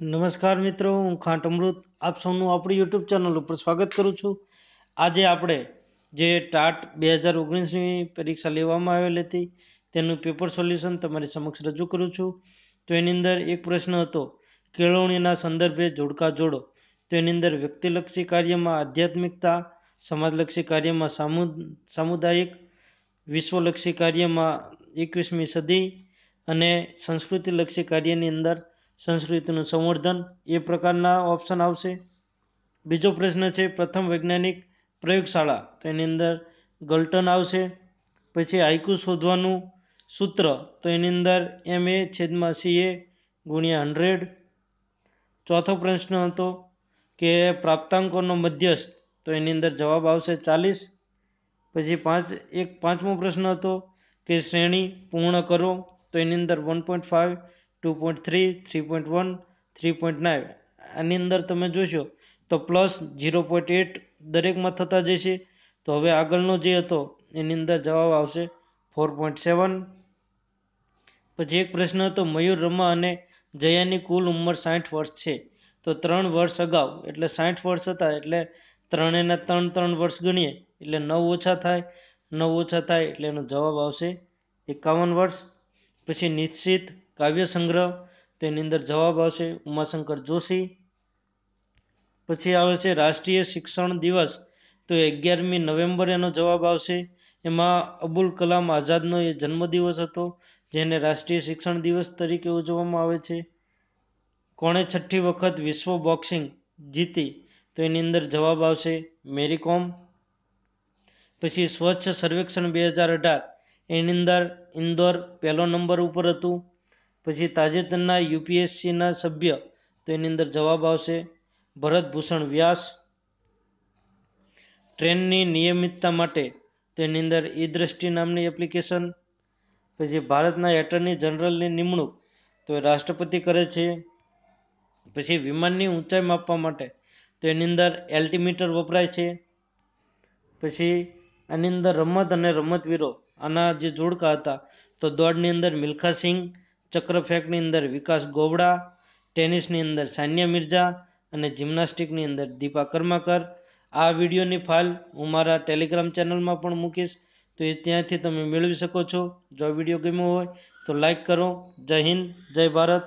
નમસ્કાર મિત્રો, હું ખાંટ અમૃત. આપ સૌનું આપણી યુટ્યુબ ચેનલ ઉપર સ્વાગત કરું છું. આજે આપણે જે ટાટ બે હજાર ઓગણીસની પરીક્ષા લેવામાં આવેલી હતી, તેનું પેપર સોલ્યુશન તમારી સમક્ષ રજૂ કરું છું. તો એની અંદર એક પ્રશ્ન હતો, કેળવણીના સંદર્ભે જોડકા જોડો. તો એની અંદર વ્યક્તિલક્ષી કાર્યમાં આધ્યાત્મિકતા, સમાજલક્ષી કાર્યમાં સામુ, સામુદાયિક, વિશ્વલક્ષી કાર્યમાં એકવીસમી સદી અને સંસ્કૃતિલક્ષી કાર્યની અંદર સંસ્કૃતિનું સંવર્ધન એ પ્રકારના ઓપ્શન આવશે. બીજો પ્રશ્ન છે, પ્રથમ વૈજ્ઞાનિક પ્રયોગશાળા. તો એની અંદર ગલ્ટન આવશે. પછી હાઈકુ શોધવાનું સૂત્ર. તો એની અંદર એમ એ છેદમાં સી એ ગુણ્યા હંડ્રેડ. ચોથો પ્રશ્ન હતો કે પ્રાપ્તાંકોનો મધ્યસ્થ. તો એની અંદર જવાબ આવશે ચાલીસ. પછી પાંચ, એક પાંચમો પ્રશ્ન હતો કે શ્રેણી પૂર્ણ કરો. તો એની અંદર one point five two point three three point one, three point nine. આની અંદર તમે જોશો તો પ્લસ ઝીરો પોઈન્ટ એટ દરેકમાં થતા જશે. તો હવે આગળનો જે હતો એની અંદર જવાબ આવશે ફોર પોઈન્ટ સેવન. પછી એક પ્રશ્ન હતો, મયુર, રમા અને જયાની કુલ ઉંમર સાઠ વર્ષ છે. તો ત્રણ વર્ષ અગાઉ, એટલે સાઠ વર્ષ હતા, એટલે ત્રણેના ત્રણ ત્રણ વર્ષ ગણીએ, એટલે નવ ઓછા થાય, નવ ઓછા થાય, એટલે એનો જવાબ આવશે એકાવન વર્ષ. પછી નિશ્ચિત કાવ્ય સંગ્રહ, તેની અંદર જવાબ આવશે ઉમાશંકર જોશી. પછી આવે છે રાષ્ટ્રીય શિક્ષણ દિવસ, તો અગિયારમી નવેમ્બર એનો જવાબ આવશે. એમાં અબુલ કલામ આઝાદનો એ જન્મદિવસ હતો, જેને રાષ્ટ્રીય શિક્ષણ દિવસ તરીકે ઉજવવામાં આવે છે. કોણે છઠ્ઠી વખત વિશ્વ બોક્સિંગ જીતી, તો એની અંદર જવાબ આવશે મેરી કોમ. પછી સ્વચ્છ સર્વેક્ષણ બે હજાર અઢાર, એની અંદર ઇન્દોર પહેલો નંબર ઉપર હતું. પછી તાજેતરના યુપીએસસીના સભ્ય તો એની અંદર જવાબ આવશે. ભરતભૂષણ વ્યાસ. ટ્રેનની નિયમિતતા માટે તો એની અંદર ઈ દ્રષ્ટિ નામની એપ્લિકેશન. પછી ભારતના એટર્ની જનરલની નિમણૂક તો એ રાષ્ટ્રપતિ કરે છે. પછી વિમાનની ઊંચાઈ માપવા માટે તો એની અંદર એલ્ટિમીટર વપરાય છે. પછી આની અંદર રમત અને રમતવીરો આના જે જોડકા હતા તો દોડની અંદર મિલ્ખા સિંઘ ચક્રફેંકની અંદર વિકાસ ગોવડા, ટેનિસની અંદર સાનિયા મિર્ઝા અને જિમ્નાસ્ટિકની અંદર દીપા કર્માકર. આ વિડીયોની ફાઇલ હું મારા ટેલિગ્રામ ચેનલમાં પણ મૂકીશ, તો એ ત્યાંથી તમે મેળવી શકો છો. જો વીડિયો ગમ્યો હોય તો લાઈક કરો. જય હિન્દ, જય ભારત.